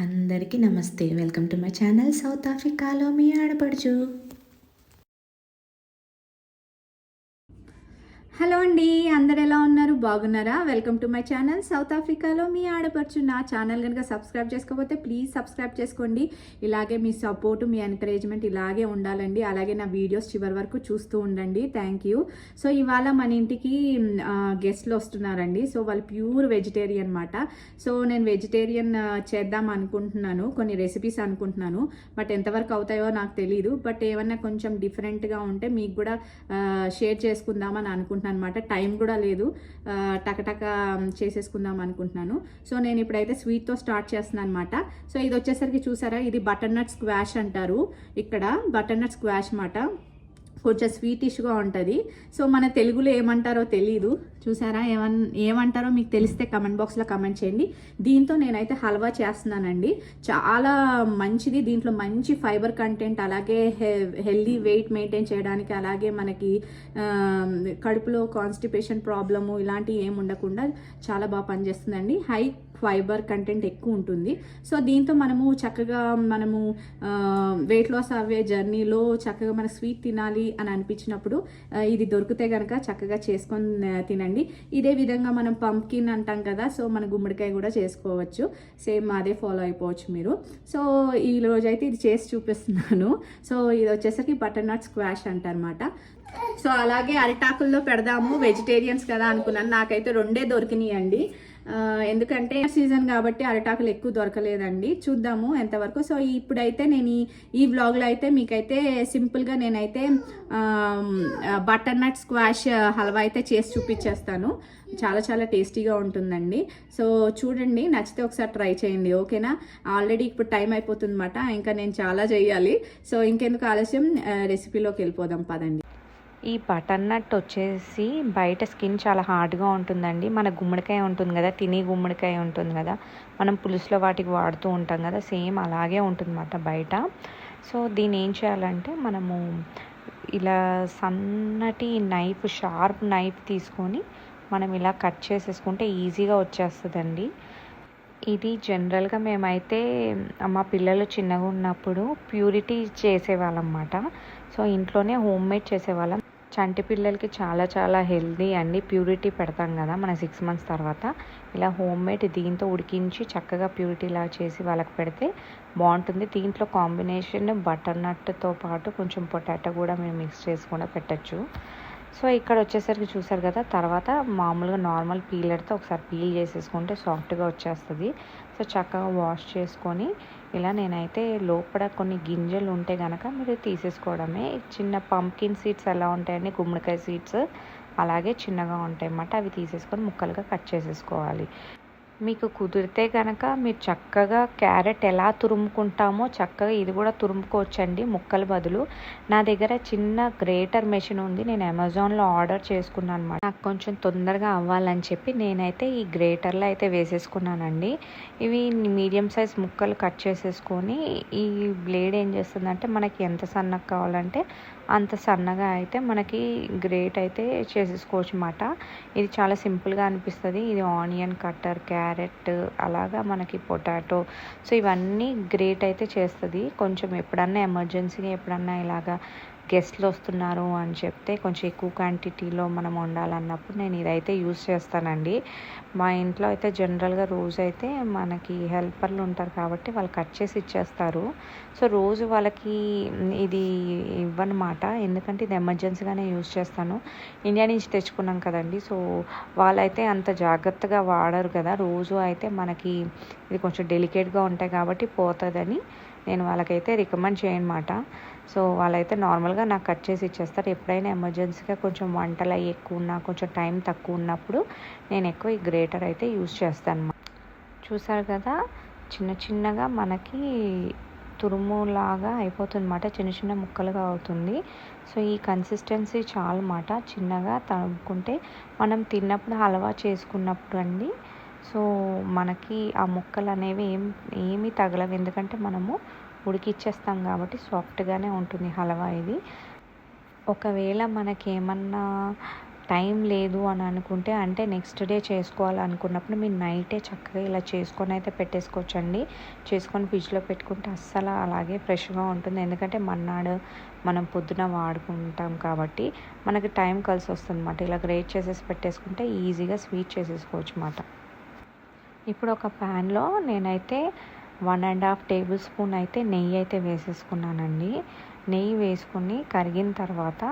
అందరికీ నమస్తే. Welcome to my channel south ఆఫ్రికాలో మీ ఆడపడుచు. హలో అండి అందరు ఎలా ఉన్నారు? బాగున్నారా? Welcome to my channel. South ఆఫ్రికాలో మీ ఆడపడుచు నా ఛానల్ కనుక సబ్స్క్రైబ్ చేసుకోకపోతే ప్లీజ్ సబ్స్క్రైబ్ చేసుకోండి. ఇలాగే మీ సపోర్ట్ మీ ఎంకరేజ్మెంట్ ఇలాగే ఉండాలండి. అలాగే నా వీడియోస్ చివరి వరకు చూస్తూ ఉండండి. థ్యాంక్ యూ సో ఇవాళ మన ఇంటికి గెస్ట్లు వస్తున్నారండి. సో వాళ్ళు ప్యూర్ వెజిటేరియన్ అనమాట సో నేను వెజిటేరియన్ చేద్దాం అనుకుంటున్నాను. కొన్ని రెసిపీస్ అనుకుంటున్నాను. బట్ ఎంతవరకు అవుతాయో నాకు తెలియదు బట్ ఏమన్నా కొంచెం డిఫరెంట్గా ఉంటే మీకు కూడా షేర్ చేసుకుందామని అనుకుంటున్నాను. అనమాట టైం కూడా లేదు. టకటక చేసేసుకుందాం అనుకుంటున్నాను. సో నేను ఇప్పుడైతే స్వీట్తో స్టార్ట్ చేస్తున్నాను అనమాట సో ఇది వచ్చేసరికి చూసారా? ఇది బటర్ నట్ స్క్వాష్ అంటారు. ఇక్కడ బటర్ నట్ స్క్వాష్ అనమాట కొంచెం స్వీటిష్గా ఉంటుంది. సో మన తెలుగులో ఏమంటారో తెలీదు. చూసారా? ఏమన్ ఏమంటారో మీకు తెలిస్తే కమెంట్ బాక్స్లో కమెంట్ చేయండి. దీంతో నేనైతే హల్వా చేస్తున్నానండి. చాలా మంచిది. దీంట్లో మంచి ఫైబర్ కంటెంట్ అలాగే హెల్దీ వెయిట్ మెయింటైన్ చేయడానికి అలాగే మనకి కడుపులో కాన్స్టిపేషన్ ప్రాబ్లము ఇలాంటివి ఏమి ఉండకుండా చాలా బాగా పనిచేస్తుందండి. హై ఫైబర్ కంటెంట్ ఎక్కువ ఉంటుంది. సో దీంతో మనము చక్కగా మనము వెయిట్ లాస్ అవే జర్నీలో చక్కగా మన స్వీట్ తినాలి అని అనిపించినప్పుడు ఇది దొరికితే కనుక చక్కగా చేసుకొని తినండి. ఇదే విధంగా మనం పంప్కిన్ అంటాం కదా సో మన గుమ్మడికాయ కూడా చేసుకోవచ్చు. సేమ్ అదే ఫాలో అయిపోవచ్చు మీరు. సో ఈ రోజు అయితే ఇది చేసి చూపిస్తున్నాను. సో ఇది వచ్చేసరికి బటర్ నట్ స్క్వాష్ అంటారనమాట సో అలాగే అరిటాకుల్లో పెడదాము వెజిటేరియన్స్ కదా అనుకున్నాను. నాకైతే రెండే దొరికినాయి అండి ఎందుకంటే సీజన్ కాబట్టి అరిటాకులు ఎక్కువ దొరకలేదండి. చూద్దాము ఎంతవరకు. సో ఇప్పుడైతే నేను ఈ ఈ వ్లాగ్లో అయితే మీకైతే సింపుల్గా నేనైతే బటర్ నట్ స్క్వాష్ హల్వా అయితే చేసి చూపించేస్తాను. చాలా చాలా టేస్టీగా ఉంటుందండి. సో చూడండి నచ్చితే ఒకసారి ట్రై చేయండి ఓకేనా? ఆల్రెడీ ఇప్పుడు టైం అయిపోతుందన్నమాట ఇంకా నేను చాలా చేయాలి. సో ఇంకెందుకు ఆలస్యం? రెసిపీలోకి వెళ్ళిపోదాం పదండి. ఈ బటర్ నట్ వచ్చేసి బయట స్కిన్ చాలా హార్డ్గా ఉంటుందండి. మన గుమ్మడికాయ ఉంటుంది కదా తినే గుమ్మడికాయ ఉంటుంది కదా మనం పులుసులో వాటికి వాడుతూ ఉంటాం కదా సేమ్ అలాగే ఉంటుందన్నమాట బయట. సో దీన్ని ఏం చేయాలంటే మనము ఇలా సన్నటి నైఫ్ షార్ప్ నైఫ్ తీసుకొని మనం ఇలా కట్ చేసేసుకుంటే ఈజీగా వచ్చేస్తుందండి. ఇది జనరల్గా మేమైతే మా పిల్లలు చిన్నగా ఉన్నప్పుడు ప్యూరిటీ చేసేవాళ్ళం అన్నమాట. సో ఇంట్లోనే హోమ్ మేడ్ చేసేవాళ్ళం. చంటి పిల్లలకి చాలా చాలా హెల్దీ అండి. ప్యూరిటీ పెడతాం కదా మన సిక్స్ మంత్స్ తర్వాత. ఇలా హోమ్ మేడ్ దీంతో ఉడికించి చక్కగా ప్యూరిటీ ఇలా చేసి వాళ్ళకి పెడితే బాగుంటుంది. దీంట్లో కాంబినేషన్ బటర్ నట్తో పాటు కొంచెం పొటాటో కూడా మేము మిక్స్ చేసి కూడా పెట్టచ్చు. సో ఇక్కడ వచ్చేసరికి చూసారు కదా తర్వాత మామూలుగా నార్మల్ పీలర్తో ఒకసారి పీల్ చేసేసుకుంటే సాఫ్ట్గా వచ్చేస్తుంది. సో చక్కగా వాష్ చేసుకొని ఇలా నేనైతే లోపల కొన్ని గింజలు ఉంటే కనుక మీరు తీసేసుకోవడమే. చిన్న పంకిన్ సీడ్స్ ఎలా ఉంటాయండి? గుమ్మడికాయ సీడ్స్ అలాగే చిన్నగా ఉంటాయి అన్నమాట అవి తీసేసుకొని ముక్కలుగా కట్ చేసేసుకోవాలి. మీకు కుదిరితే కనుక మీరు చక్కగా క్యారెట్ ఎలా తురుముకుంటామో చక్కగా ఇది కూడా తురుముకోవచ్చండి ముక్కల బదులు. నా దగ్గర చిన్న గ్రేటర్ మెషిన్ ఉంది నేను అమెజాన్లో ఆర్డర్ చేసుకున్నాను అనమాట నాకు కొంచెం తొందరగా అవ్వాలని చెప్పి నేనైతే ఈ గ్రేటర్లో అయితే వేసేసుకున్నానండి. ఇవి మీడియం సైజ్ ముక్కలు కట్ చేసేసుకొని ఈ బ్లేడ్ ఏం చేస్తుందంటే మనకి ఎంత సన్నగా కావాలంటే అంత సన్నగా అయితే మనకి గ్రేట్ అయితే చేసేసుకోవచ్చు అన్నమాట ఇది చాలా సింపుల్గా అనిపిస్తుంది. ఇది ఆనియన్ కట్టర్ క్యారెట్ అలాగా మనకి పొటాటో. సో ఇవన్నీ గ్రేట్ అయితే చేస్తుంది. కొంచెం ఎప్పుడన్నా ఎమర్జెన్సీగా ఎప్పుడన్నా ఇలాగా గెస్ట్లు వస్తున్నారు అని చెప్తే కొంచెం ఎక్కువ క్వాంటిటీలో మనం వండాలన్నప్పుడు నేను ఇదైతే యూస్ చేస్తానండి. మా ఇంట్లో అయితే జనరల్గా రోజు అయితే మనకి హెల్పర్లు ఉంటారు కాబట్టి వాళ్ళు కట్ చేసి ఇచ్చేస్తారు. సో రోజు వాళ్ళకి ఇది ఇవ్వనమాట. ఎందుకంటే ఇది ఎమర్జెన్సీగానే యూజ్ చేస్తాను. ఇండియా నుంచి తెచ్చుకున్నాం కదండి. సో వాళ్ళైతే అంత జాగ్రత్తగా వాడరు కదా. రోజు అయితే మనకి ఇది కొంచెం డెలికేట్గా ఉంటాయి కాబట్టి పోతుందని నేను వాళ్ళకైతే రికమెండ్ చేయనమాట. సో వాళ్ళైతే నార్మల్గా నాకు కట్ చేసి ఇచ్చేస్తారు. ఎప్పుడైనా ఎమర్జెన్సీగా కొంచెం వంటలు అవి ఎక్కువ ఉన్నా కొంచెం టైం తక్కువ ఉన్నప్పుడు నేను ఎక్కువ ఈ గ్రేటర్ అయితే యూస్ చేస్తాను చూసారు కదా చిన్న చిన్నగా మనకి తురుములాగా అయిపోతుందన్నమాట. చిన్న చిన్న ముక్కలుగా అవుతుంది. సో ఈ కన్సిస్టెన్సీ చాలన్నమాట. చిన్నగా తడుముకుంటే మనం తిన్నప్పుడు హల్వా చేసుకున్నప్పుడు అండి. సో మనకి ఆ ముక్కలు అనేవి ఏం ఏమీ తగలవు. ఎందుకంటే మనము ఉడికిచ్చేస్తాం కాబట్టి సాఫ్ట్గానే ఉంటుంది హల్వా ఇది. ఒకవేళ మనకి ఏమన్నా టైం లేదు అని అనుకుంటే అంటే నెక్స్ట్ డే చేసుకోవాలనుకున్నప్పుడు మీరు నైటే చక్కగా ఇలా చేసుకొని అయితే పెట్టేసుకోవచ్చండి. చేసుకొని ఫ్రిడ్జ్లో పెట్టుకుంటే అస్సలు అలాగే ఫ్రెష్గా ఉంటుంది. ఎందుకంటే మన్నాడు మనం పొద్దున వాడుకుంటాం కాబట్టి మనకి టైం కలిసి వస్తుంది అన్నమాట ఇలా గ్రేట్ చేసేసి పెట్టేసుకుంటే ఈజీగా స్వీట్ చేసేసుకోవచ్చు అన్నమాట ఇప్పుడు ఒక ప్యాన్లో నేనైతే one and half tablespoon అయితే నెయ్యి అయితే వేసేసుకున్నానండి. నెయ్యి వేసుకుని కరిగిన తర్వాత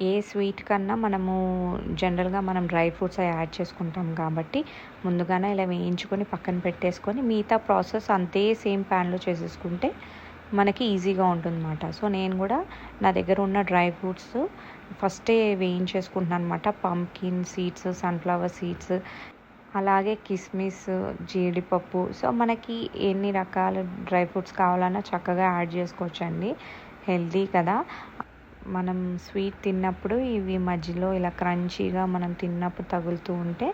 ఏ స్వీట్ కన్నా మనము జనరల్గా మనం డ్రై ఫ్రూట్స్ అవి యాడ్ చేసుకుంటాం కాబట్టి ముందుగానే ఇలా వేయించుకొని పక్కన పెట్టేసుకొని మిగతా ప్రాసెస్ అంతే సేమ్ ప్యాన్లో చేసేసుకుంటే మనకి ఈజీగా ఉంటుందన్నమాట. సో నేను కూడా నా దగ్గర ఉన్న డ్రై ఫ్రూట్స్ ఫస్టే వేయించేసుకుంటున్నాను అనమాట పంకిన్ సీడ్స్ సన్ఫ్లవర్ సీడ్స్ అలాగే కిస్మిస్ జీడిపప్పు. సో మనకి ఎన్ని రకాల డ్రై ఫ్రూట్స్ కావాలన్నా చక్కగా యాడ్ చేసుకోవచ్చండి. హెల్దీ కదా. మనం స్వీట్ తిన్నప్పుడు ఇవి మధ్యలో ఇలా క్రంచీగా మనం తిన్నప్పుడు తగులుతూ ఉంటే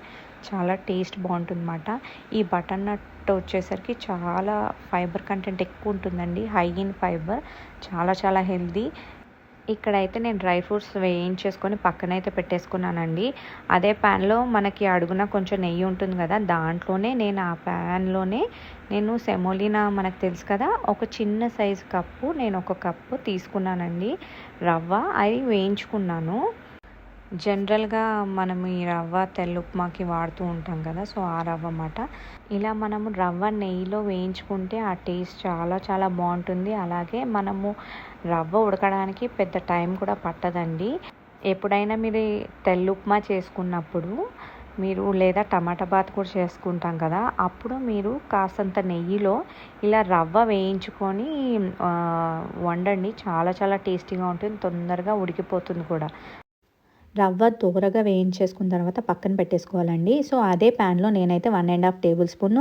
చాలా టేస్ట్ బాగుంటుందన్నమాట. ఈ బటర్ నట్ వచ్చేసరికి చాలా ఫైబర్ కంటెంట్ ఎక్కువ ఉంటుందండి. High in fibre. చాలా చాలా హెల్దీ ఇక్కడైతే నేను డ్రై ఫ్రూట్స్ వేయించేసుకొని పక్కన అయితే పెట్టేసుకున్నానండి. అదే ప్యాన్లో మనకి అడుగున కొంచెం నెయ్యి ఉంటుంది కదా దాంట్లోనే నేను ఆ ప్యాన్లోనే నేను సెమోలినా మనకు తెలుసు కదా ఒక చిన్న సైజు కప్పు నేను ఒక కప్పు తీసుకున్నానండి. రవ్వ అది వేయించుకున్నాను. జనరల్గా మనం ఈ రవ్వ తెల్ల ఉప్మాకి వాడుతూ ఉంటాం కదా సో ఆ రవ్వ అన్నమాట. ఇలా మనము రవ్వ నెయ్యిలో వేయించుకుంటే ఆ టేస్ట్ చాలా చాలా బాగుంటుంది. అలాగే మనము రవ్వ ఉడకడానికి పెద్ద టైం కూడా పట్టదండి. ఎప్పుడైనా మీరు తెల్ల ఉప్మా చేసుకున్నప్పుడు మీరు లేదా టమాటా బాత్ కూడా చేసుకుంటాం కదా అప్పుడు మీరు కాస్తంత నెయ్యిలో ఇలా రవ్వ వేయించుకొని వండండి. చాలా చాలా టేస్టీగా ఉంటుంది. తొందరగా ఉడికిపోతుంది కూడా. రవ్వ దూరగా వేయించేసుకున్న తర్వాత పక్కన పెట్టేసుకోవాలండి. సో అదే ప్యాన్లో నేనైతే one and half tablespoon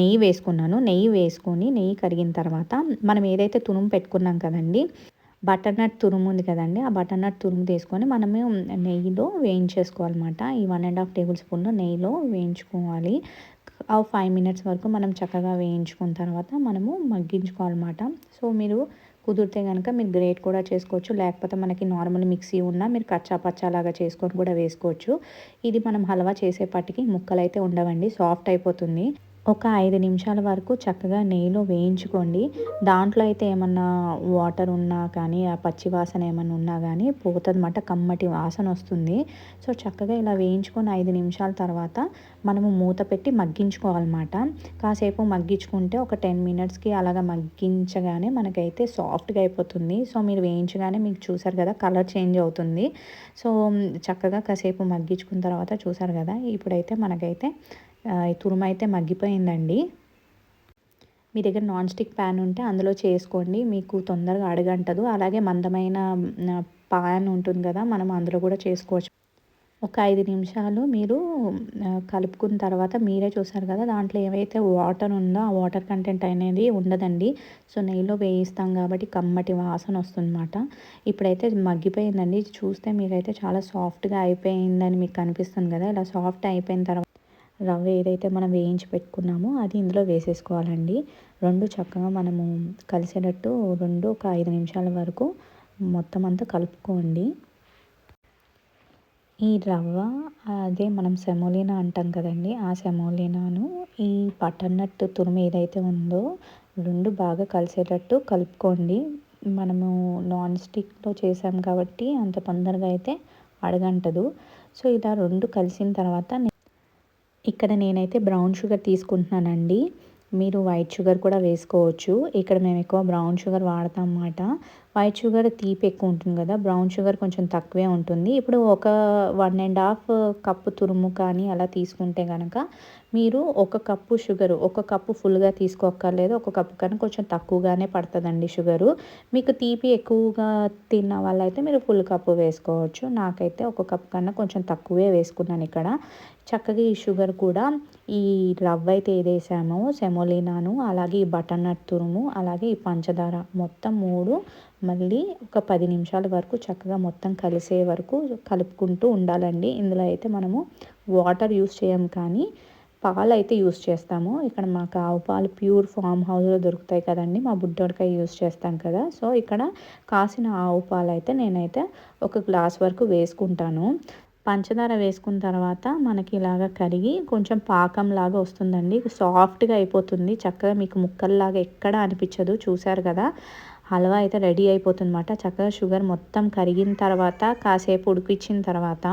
నెయ్యి వేసుకున్నాను. నెయ్యి వేసుకొని నెయ్యి కరిగిన తర్వాత మనం ఏదైతే తురుము పెట్టుకున్నాం కదండి బటర్ నట్ తురుము ఉంది కదండి ఆ బటర్ నట్ తురుము తీసుకొని మనము నెయ్యిలో వేయించేసుకోవాలన్నమాట. ఈ వన్ అండ్ హాఫ్ టేబుల్ స్పూన్లో నెయ్యిలో వేయించుకోవాలి. ఆ ఫైవ్ మినిట్స్ వరకు మనం చక్కగా వేయించుకున్న తర్వాత మనము మగ్గించుకోవాలన్నమాట. సో మీరు కుదిరితే కనుక మీరు గ్రేట్ కూడా చేసుకోవచ్చు. లేకపోతే మనకి నార్మల్ మిక్సీ ఉన్నా మీరు కచ్చా పచ్చాలాగా చేసుకొని కూడా వేసుకోవచ్చు. ఇది మనం హల్వా చేసేపాటికి ముక్కలు అయితే ఉండవండి. సాఫ్ట్ అయిపోతుంది. ఒక ఐదు నిమిషాల వరకు చక్కగా నెయ్యిలో వేయించుకోండి. దాంట్లో అయితే ఏమన్నా వాటర్ ఉన్నా కానీ ఆ పచ్చి వాసన ఏమన్నా ఉన్నా కానీ పోతుందన్నమాట కమ్మటి వాసన వస్తుంది. సో చక్కగా ఇలా వేయించుకొని ఐదు నిమిషాల తర్వాత మనము మూత పెట్టి మగ్గించుకోవాలన్నమాట. కాసేపు మగ్గించుకుంటే ఒక టెన్ మినిట్స్కి అలాగా మగ్గించగానే మనకైతే సాఫ్ట్గా అయిపోతుంది. సో మీరు వేయించగానే మీకు చూసారు కదా కలర్ చేంజ్ అవుతుంది. సో చక్కగా కాసేపు మగ్గించుకున్న తర్వాత చూసారు కదా ఇప్పుడైతే మనకైతే తురుము అయితే మగ్గిపోయిందండి. మీ దగ్గర నాన్ స్టిక్ ప్యాన్ ఉంటే అందులో చేసుకోండి. మీకు తొందరగా అడగంటదు. అలాగే మందమైన పాన్ ఉంటుంది కదా మనం అందులో కూడా చేసుకోవచ్చు. ఒక ఐదు నిమిషాలు మీరు కలుపుకున్న తర్వాత మీరే చూసారు కదా దాంట్లో ఏవైతే వాటర్ ఉందో ఆ వాటర్ కంటెంట్ అనేది ఉండదండి. సో నెయ్యిలో వేయిస్తాం కాబట్టి కమ్మటి వాసన వస్తుందన్నమాట. ఇప్పుడైతే మగ్గిపోయిందండి. చూస్తే మీరైతే చాలా సాఫ్ట్గా అయిపోయిందని మీకు కనిపిస్తుంది కదా ఇలా సాఫ్ట్ అయిపోయిన తర్వాత రవ్వ ఏదైతే మనం వేయించి పెట్టుకున్నామో అది ఇందులో వేసేసుకోవాలండి. రెండు చక్కగా మనము కలిసేటట్టు రెండు ఒక ఐదు నిమిషాల వరకు మొత్తం అంతా కలుపుకోండి. ఈ రవ్వ అదే మనం సెమోలినా అంటాం కదండి ఆ సెమోలినాను ఈ పటన్నట్టు తురుము ఏదైతే ఉందో రెండు బాగా కలిసేటట్టు కలుపుకోండి. మనము నాన్ స్టిక్లో చేసాం కాబట్టి అంత తొందరగా అయితే అడగంటదు. సో ఇలా రెండు కలిసిన తర్వాత ఇక్కడ నేనైతే బ్రౌన్ షుగర్ తీసుకుంటున్నానండి. మీరు వైట్ షుగర్ కూడా వేసుకోవచ్చు. ఇక్కడ మేము ఎక్కువ బ్రౌన్ షుగర్ వాడతాం అన్నమాట వైట్ షుగర్ తీపి ఎక్కువ ఉంటుంది కదా బ్రౌన్ షుగర్ కొంచెం తక్కువే ఉంటుంది. ఇప్పుడు ఒక వన్ అండ్ హాఫ్ కప్పు తురుము కానీ అలా తీసుకుంటే కనుక మీరు ఒక కప్పు షుగరు ఒక కప్పు ఫుల్గా తీసుకోక్కర్లేదు. ఒక కప్పు కన్నా కొంచెం తక్కువగానే పడుతుందండి షుగరు. మీకు తీపి ఎక్కువగా తిన్న వాళ్ళైతే మీరు ఫుల్ కప్పు వేసుకోవచ్చు. నాకైతే ఒక కప్పు కన్నా కొంచెం తక్కువే వేసుకున్నాను ఇక్కడ. చక్కగా ఈ షుగర్ కూడా ఈ రవ్వ అయితే ఏదేసామో సెమోలినాను అలాగే ఈ బటర్ నట్ తురుము అలాగే ఈ పంచదార మొత్తం మూడు మళ్ళీ ఒక పది నిమిషాల వరకు చక్కగా మొత్తం కలిసే వరకు కలుపుకుంటూ ఉండాలండి. ఇందులో అయితే మనము వాటర్ యూస్ చేయం కానీ పాలు అయితే యూస్ చేస్తాము. ఇక్కడ మాకు ఆవు పాలు ప్యూర్ ఫామ్ హౌస్లో దొరుకుతాయి కదండి. మా బుడ్డోడికాయ యూస్ చేస్తాం కదా. సో ఇక్కడ కాసిన ఆవు పాలు అయితే నేనైతే ఒక గ్లాస్ వరకు వేసుకుంటాను. పంచదార వేసుకున్న తర్వాత మనకి ఇలాగ కరిగి కొంచెం పాకం లాగా వస్తుందండి. సాఫ్ట్గా అయిపోతుంది. చక్కగా మీకు ముక్కల్లాగా ఎక్కడ అనిపించదు. చూసారు కదా? హల్వా అయితే రెడీ అయిపోతుంది అనమాట చక్కగా షుగర్ మొత్తం కరిగిన తర్వాత కాసేపు ఉడికించిన తర్వాత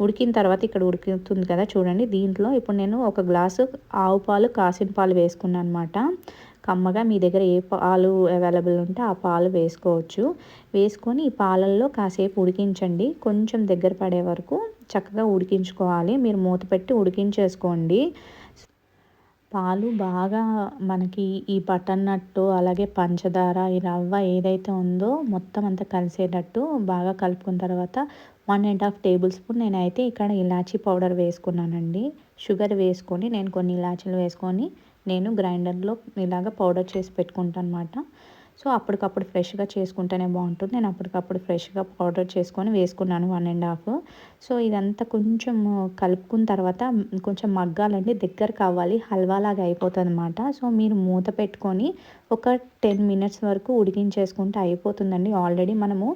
ఉడికిన తర్వాత ఇక్కడ ఉడుకుతుంది కదా చూడండి. దీంట్లో ఇప్పుడు నేను ఒక గ్లాసు ఆవు పాలు కాసిన పాలు వేసుకున్నాను అనమాట కమ్మగా మీ దగ్గర ఏ పాలు అవైలబుల్ ఉంటే ఆ పాలు వేసుకోవచ్చు. వేసుకొని ఈ పాలల్లో కాసేపు ఉడికించండి. కొంచెం దగ్గర పడే వరకు చక్కగా ఉడికించుకోవాలి. మీరు మూత పెట్టి ఉడికించేసుకోండి. పాలు బాగా మనకి ఈ బటన్ నట్టు అలాగే పంచదార ఈ రవ్వ ఏదైతే ఉందో మొత్తం అంతా కలిసేటట్టు బాగా కలుపుకున్న తర్వాత one and half tablespoon నేనైతే ఇక్కడ ఇలాచీ పౌడర్ వేసుకున్నానండి. షుగర్ వేసుకొని నేను కొన్ని ఇలాచీలు వేసుకొని నేను గ్రైండర్లో ఇలాగ పౌడర్ చేసి పెట్టుకుంటాను అనమాట సో అప్పటికప్పుడు ఫ్రెష్గా చేసుకుంటేనే బాగుంటుంది. నేను అప్పటికప్పుడు ఫ్రెష్గా పౌడర్ చేసుకొని వేసుకున్నాను వన్ అండ్ హాఫ్. సో ఇదంతా కొంచెం కలుపుకున్న తర్వాత కొంచెం మగ్గాలండి దగ్గర కావాలి హల్వా లాగా అయిపోతుంది అనమాట సో మీరు మూత పెట్టుకొని ఒక టెన్ మినిట్స్ వరకు ఉడికించేసుకుంటే అయిపోతుందండి. ఆల్రెడీ మనము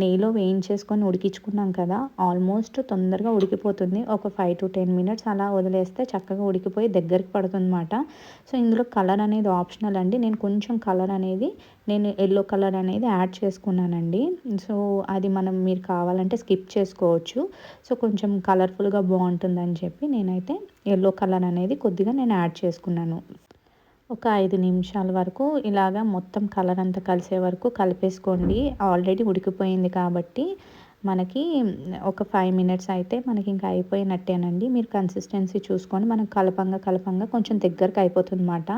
నెయ్యిలో వేయించేసుకొని ఉడికించుకున్నాం కదా ఆల్మోస్ట్ తొందరగా ఉడికిపోతుంది. ఒక ఫైవ్ టు టెన్ మినిట్స్ అలా వదిలేస్తే చక్కగా ఉడికిపోయి దగ్గరికి పడుతుందన్నమాట. సో ఇందులో కలర్ అనేది ఆప్షనల్ అండి. నేను కొంచెం కలర్ అనేది నేను ఎల్లో కలర్ అనేది యాడ్ చేసుకున్నానండి. సో అది మనం మీరు కావాలంటే స్కిప్ చేసుకోవచ్చు. సో కొంచెం కలర్ఫుల్గా బాగుంటుందని చెప్పి నేనైతే ఎల్లో కలర్ అనేది కొద్దిగా నేను యాడ్ చేసుకున్నాను. ఒక ఐదు నిమిషాల వరకు ఇలాగా మొత్తం కలర్ అంతా కలిసే వరకు కలిపేసుకోండి. ఆల్రెడీ ఉడికిపోయింది కాబట్టి మనకి ఒక ఫైవ్ మినిట్స్ అయితే మనకి ఇంకా అయిపోయినట్టేనండి. మీరు కన్సిస్టెన్సీ చూసుకొని మనం కలపంగా కలపంగా కొంచెం దగ్గరకు అయిపోతుంది అనమాట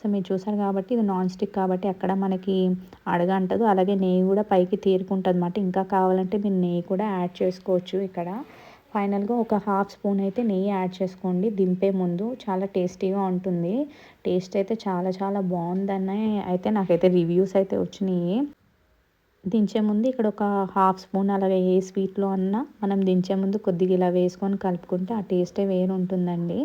సో మీరు చూసారు కాబట్టి ఇది నాన్ స్టిక్ కాబట్టి అక్కడ మనకి అడగంటదు. అలాగే నెయ్యి కూడా పైకి తీరుకుంటుంది అనమాట ఇంకా కావాలంటే మీరు నెయ్యి కూడా యాడ్ చేసుకోవచ్చు ఇక్కడ. ఫైనల్గా ఒక హాఫ్ స్పూన్ అయితే నెయ్యి యాడ్ చేసుకోండి. దింపే ముందు చాలా టేస్టీగా ఉంటుంది. టేస్ట్ అయితే చాలా చాలా బాగుందని అయితే నాకైతే రివ్యూస్ అయితే వచ్చినాయి. దించే ముందు ఇక్కడ ఒక హాఫ్ స్పూన్ అలాగే ఏ స్వీట్లో అన్నా మనం దించే ముందు కొద్దిగా ఇలా వేసుకొని కలుపుకుంటే ఆ టేస్టే వేరు ఉంటుందండి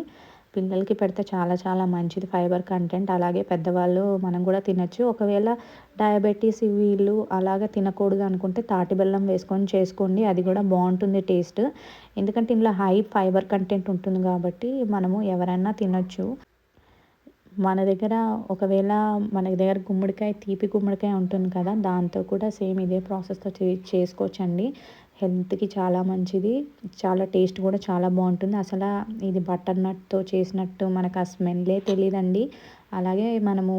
పిల్లలకి పెడితే చాలా చాలా మంచిది ఫైబర్ కంటెంట్. అలాగే పెద్దవాళ్ళు మనం కూడా తినచ్చు. ఒకవేళ డయాబెటీస్ వీళ్ళు అలాగే తినకూడదు అనుకుంటే తాటి బెల్లం వేసుకొని చేసుకోండి. అది కూడా బాగుంటుంది టేస్ట్. ఎందుకంటే ఇందులో హై ఫైబర్ కంటెంట్ ఉంటుంది కాబట్టి మనము ఎవరైనా తినచ్చు. మన దగ్గర ఒకవేళ మన దగ్గర గుమ్మడికాయ తీపి గుమ్మడికాయ ఉంటుంది కదా దాంతో కూడా సేమ్ ఇదే ప్రాసెస్తో చే చేసుకోవచ్చండి. హెల్త్కి చాలా మంచిది. చాలా టేస్ట్ కూడా చాలా బాగుంటుంది. అసలు ఇది బటర్ నట్తో చేసినట్టు మనకు ఆ స్మెల్లే తెలియదండి అలాగే మనము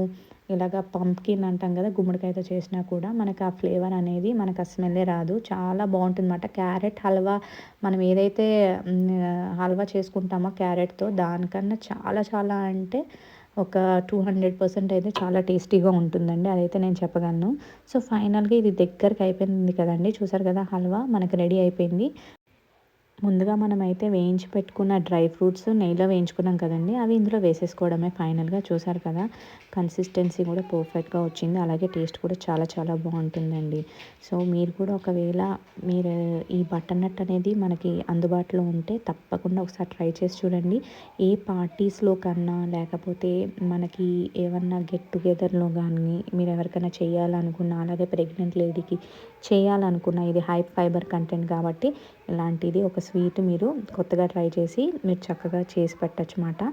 ఇలాగ పంప్కిన్ అంటాం కదా గుమ్మడికాయతో చేసినా కూడా మనకు ఆ ఫ్లేవర్ అనేది మనకు ఆ స్మెల్లే రాదు. చాలా బాగుంటుంది అన్నమాట క్యారెట్ హల్వా మనం ఏదైతే హల్వా చేసుకుంటామో క్యారెట్తో దానికన్నా చాలా చాలా అంటే ఒక టూ హండ్రెడ్ పర్సెంట్ అయితే చాలా టేస్టీగా ఉంటుందండి అదైతే నేను చెప్పగలను. సో ఫైనల్గా ఇది దగ్గరికి అయిపోయింది కదండి చూసారు కదా హల్వా మనకి రెడీ అయిపోయింది. ముందుగా మనం అయితే వేయించి పెట్టుకున్న డ్రై ఫ్రూట్స్ నెయ్యిలో వేయించుకున్నాం కదండి. అవి ఇందులో వేసేసుకోవడమే ఫైనల్గా. చూసారు కదా కన్సిస్టెన్సీ కూడా పర్ఫెక్ట్గా వచ్చింది. అలాగే టేస్ట్ కూడా చాలా చాలా బాగుంటుందండి. సో మీరు కూడా ఒకవేళ మీరు ఈ బటర్ నట్ అనేది మనకి అందుబాటులో ఉంటే తప్పకుండా ఒకసారి ట్రై చేసి చూడండి. ఏ పార్టీస్లో కన్నా లేకపోతే మనకి ఏమన్నా గెట్ టుగెదర్లో కానీ మీరు ఎవరికైనా చేయాలనుకున్నా అలాగే ప్రెగ్నెంట్ లేడీకి చేయాలనుకున్న ఇది హై ఫైబర్ కంటెంట్ కాబట్టి ఇలాంటిది ఒక స్వీట్ మీరు కొత్తగా ట్రై చేసి మీరు చక్కగా చేసి పెట్టచ్చు అన్నమాట.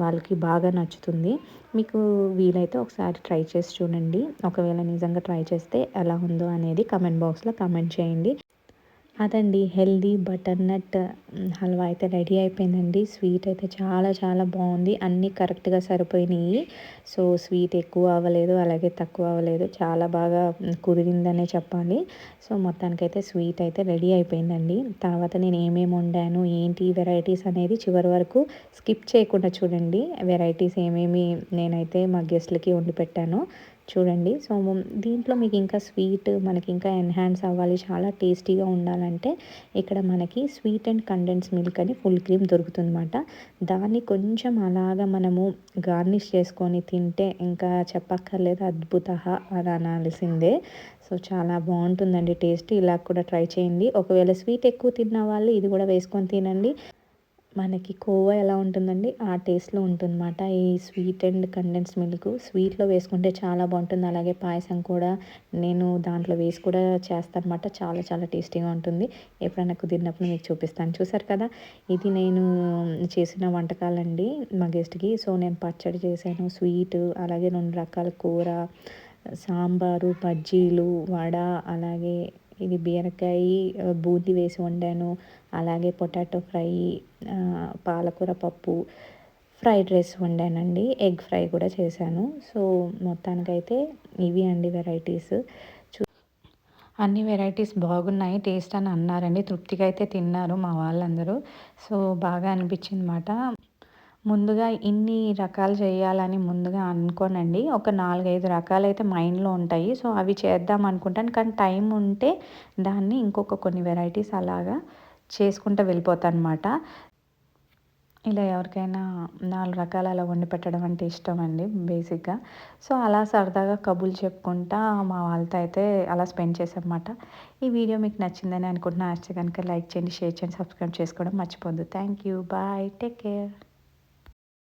వాళ్ళకి బాగా నచ్చుతుంది. మీకు వీలైతే ఒకసారి ట్రై చేసి చూడండి. ఒకవేళ నిజంగా ట్రై చేస్తే ఎలా ఉందో అనేది కమెంట్ బాక్స్లో కమెంట్ చేయండి. అదండి హెల్దీ బటర్ నట్ హల్వా అయితే రెడీ అయిపోయిందండి. స్వీట్ అయితే చాలా చాలా బాగుంది. అన్నీ కరెక్ట్గా సరిపోయినాయి. సో స్వీట్ ఎక్కువ అవ్వలేదు అలాగే తక్కువ అవ్వలేదు. చాలా బాగా కుదిరిందనే చెప్పాలి. సో మొత్తానికైతే స్వీట్ అయితే రెడీ అయిపోయిందండి. తర్వాత నేను ఏమేమి వండాను ఏంటి వెరైటీస్ అనేది చివరి వరకు స్కిప్ చేయకుండా చూడండి. వెరైటీస్ ఏమేమి నేనైతే మా గెస్ట్లకి వండి పెట్టాను చూడండి. సో దీంట్లో మీకు ఇంకా స్వీట్ మనకి ఇంకా ఎన్హాన్స్ అవ్వాలి చాలా టేస్టీగా ఉండాలంటే ఇక్కడ మనకి స్వీట్ అండ్ కండెన్స్ మిల్క్ అని ఫుల్ క్రీమ్ దొరుకుతుందన్నమాట. దాన్ని కొంచెం అలాగా మనము గార్నిష్ చేసుకొని తింటే ఇంకా చెప్పక్కర్లేదు అద్భుత అని అనాల్సిందే. సో చాలా బాగుంటుందండి టేస్ట్. ఇలా కూడా ట్రై చేయండి. ఒకవేళ స్వీట్ ఎక్కువ తిన్న వాళ్ళు ఇది కూడా వేసుకొని తినండి. మనకి కోవా ఎలా ఉంటుందండి? ఆ టేస్ట్లో ఉంటుందన్నమాట. ఈ స్వీట్ అండ్ కండెన్స్ మిల్క్ స్వీట్లో వేసుకుంటే చాలా బాగుంటుంది. అలాగే పాయసం కూడా నేను దాంట్లో వేసి కూడా చేస్తాను అనమాట చాలా చాలా టేస్టీగా ఉంటుంది. ఎప్పుడైనా కుదిరినప్పుడు మీకు చూపిస్తాను. చూసారు కదా? ఇది నేను చేసిన వంటకాలండి మా గెస్ట్కి. సో నేను పచ్చడి చేశాను. స్వీట్ అలాగే రెండు రకాల కూర సాంబారు బజ్జీలు వడ అలాగే ఇది బీరకాయ బూంది వేసి వండాను. అలాగే పొటాటో ఫ్రై పాలకూర పప్పు ఫ్రైడ్ రైస్ వండానండి. ఎగ్ ఫ్రై కూడా చేశాను. సో మొత్తానికైతే ఇవి అండి వెరైటీస్. చూ అన్ని వెరైటీస్ బాగున్నాయి టేస్ట్ అని అన్నారండి. తృప్తిగా అయితే తిన్నారు మా వాళ్ళందరూ. సో బాగా అనిపించింది మాట ముందుగా ఇన్ని రకాలు చేయాలని ముందుగా అనుకోనండి. ఒక నాలుగైదు రకాలు అయితే మైండ్లో ఉంటాయి. సో అవి చేద్దాం అనుకుంటాను. కానీ టైం ఉంటే దాన్ని ఇంకొక కొన్ని వెరైటీస్ అలాగా చేసుకుంటూ వెళ్ళిపోతాను అనమాట ఇలా ఎవరికైనా నాలుగు రకాలు అలా వండి పెట్టడం అంటే ఇష్టం అండి బేసిక్గా. సో అలా సరదాగా కబుర్లు చెప్పుకుంటా మా వాళ్ళతో అయితే అలా స్పెండ్ చేసామన్నమాట ఈ వీడియో మీకు నచ్చిందని అనుకుంటున్నా నచ్చితే కనుక లైక్ చేయండి షేర్ చేయండి సబ్స్క్రైబ్ చేసుకోవడం మర్చిపోద్దు thank you. Bye. Take care.